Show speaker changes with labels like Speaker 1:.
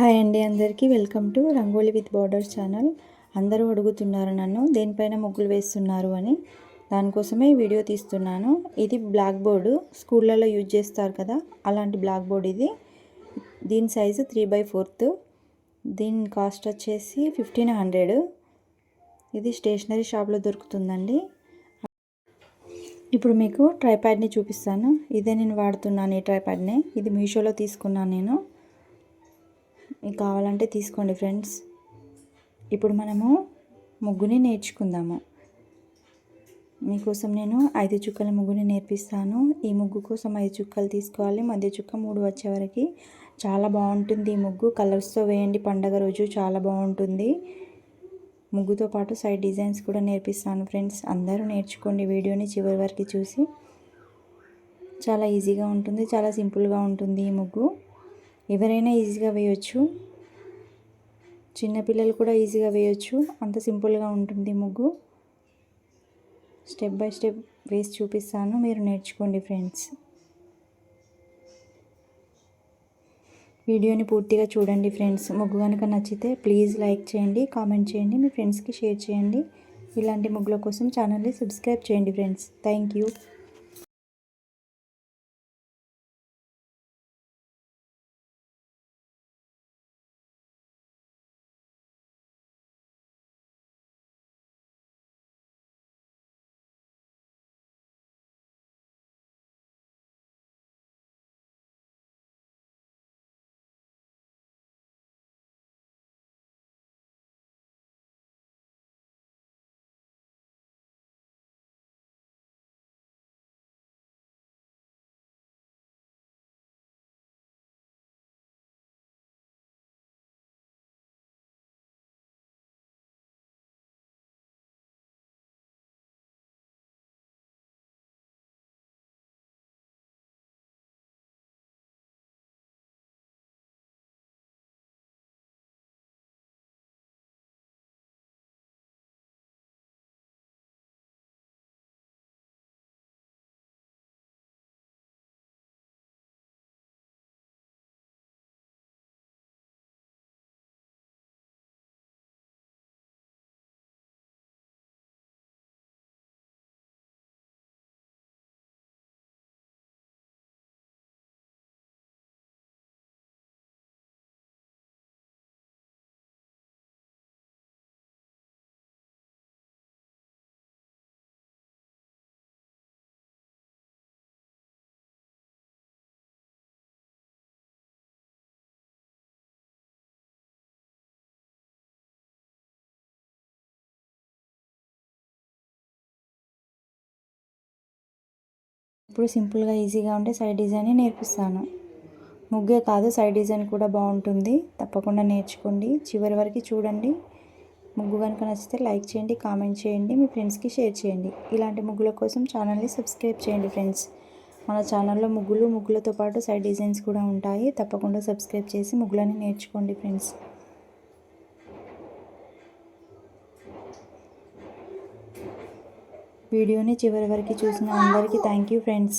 Speaker 1: Hi అండి అందరికీ. Welcome to Rangoli with borders channel. అందరూ అడుగుతున్నారు నన్ను దేనిపైన ముగ్గులు వేస్తున్నారు అని. దానికోసమే ఈ వీడియో తీస్తున్నాను. ఇది బ్లాక్ బోర్డు. స్కూళ్ళలో యూజ్ చేస్తారు కదా అలాంటి బ్లాక్ బోర్డ్ ఇది. దీని సైజు త్రీ బై ఫోర్త్. దీని కాస్ట్ వచ్చేసి ఫిఫ్టీన్ హండ్రెడ్. ఇది స్టేషనరీ షాప్లో దొరుకుతుందండి. ఇప్పుడు మీకు ట్రైప్యాడ్ని చూపిస్తాను. ఇదే నేను వాడుతున్నాను ఈ ట్రైప్యాడ్ని. ఇది మీషోలో తీసుకున్నాను నేను. మీకు కావాలంటే తీసుకోండి ఫ్రెండ్స్. ఇప్పుడు మనము ముగ్గుని నేర్చుకుందాము. మీకోసం నేను ఐదు చుక్కల ముగ్గుని నేర్పిస్తాను. ఈ ముగ్గు కోసం ఐదు చుక్కలు తీసుకోవాలి. మధ్య చుక్క మూడు వచ్చే వరకు చాలా బాగుంటుంది ఈ ముగ్గు. కలర్స్తో వేయండి. పండగ రోజు చాలా బాగుంటుంది. ముగ్గుతో పాటు సైడ్ డిజైన్స్ కూడా నేర్పిస్తాను ఫ్రెండ్స్. అందరూ నేర్చుకోండి వీడియోని చివరి వరకు చూసి. చాలా ఈజీగా ఉంటుంది. చాలా సింపుల్గా ఉంటుంది ఈ ముగ్గు. ఎవరైనా ఈజీగా వేయచ్చు. చిన్నపిల్లలు కూడా ఈజీగా వేయచ్చు. అంత సింపుల్గా ఉంటుంది ముగ్గు. స్టెప్ బై స్టెప్ వేసి చూపిస్తాను. మీరు నేర్చుకోండి ఫ్రెండ్స్. వీడియోని పూర్తిగా చూడండి ఫ్రెండ్స్. ముగ్గు కనుక నచ్చితే ప్లీజ్ లైక్ చేయండి కామెంట్ చేయండి మీ ఫ్రెండ్స్కి షేర్ చేయండి. ఇలాంటి ముగ్గుల కోసం ఛానల్ని సబ్స్క్రైబ్ చేయండి ఫ్రెండ్స్. Thank you. ఇప్పుడు సింపుల్గా ఈజీగా ఉంటే సైడ్ డిజైన్ నేర్పిస్తాను. ముగ్గే కాదు సైడ్ డిజైన్ కూడా బాగుంటుంది. తప్పకుండా నేర్చుకోండి. చివరి వరకు చూడండి. ముగ్గు కనుక నచ్చితే లైక్ చేయండి కామెంట్ చేయండి మీ ఫ్రెండ్స్కి షేర్ చేయండి. ఇలాంటి ముగ్గుల కోసం ఛానల్ని సబ్స్క్రైబ్ చేయండి ఫ్రెండ్స్. మన ఛానల్లో ముగ్గులు ముగ్గులతో పాటు సైడ్ డిజైన్స్ కూడా ఉంటాయి. తప్పకుండా సబ్స్క్రైబ్ చేసి ముగ్గులని నేర్చుకోండి ఫ్రెండ్స్. వీడియోని చివరి వరకు చూసిన అందరికీ థ్యాంక్ యూ ఫ్రెండ్స్